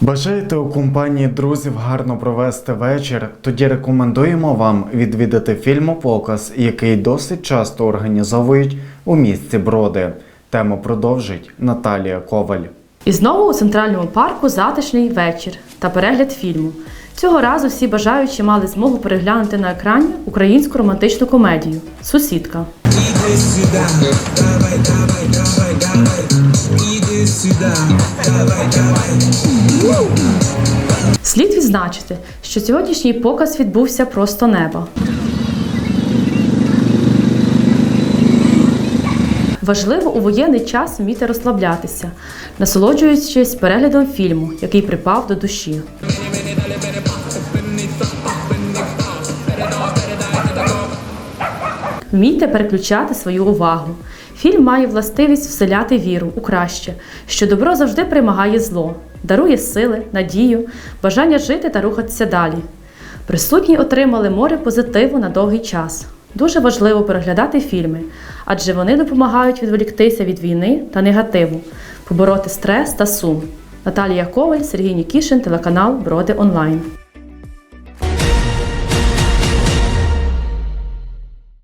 Бажаєте у компанії друзів гарно провести вечір? Тоді рекомендуємо вам відвідати фільмопоказ, який досить часто організовують у місті Броди. Тему продовжить Наталія Коваль. І знову у центральному парку затишний вечір та перегляд фільму. Цього разу всі бажаючі мали змогу переглянути на екрані українську романтичну комедію Сусідка. Иди сюда, давай, давай, давай, давай. Давай, давай. Слід відзначити, що сьогоднішній показ відбувся просто неба. Важливо у воєнний час вміти розслаблятися, насолоджуючись переглядом фільму, який припав до душі. Вмійте переключати свою увагу. Фільм має властивість вселяти віру у краще, що добро завжди перемагає зло, дарує сили, надію, бажання жити та рухатися далі. Присутні отримали море позитиву на довгий час. Дуже важливо переглядати фільми, адже вони допомагають відволіктися від війни та негативу, побороти стрес та сум. Наталія Коваль, Сергій Нікішин, телеканал Броди Онлайн.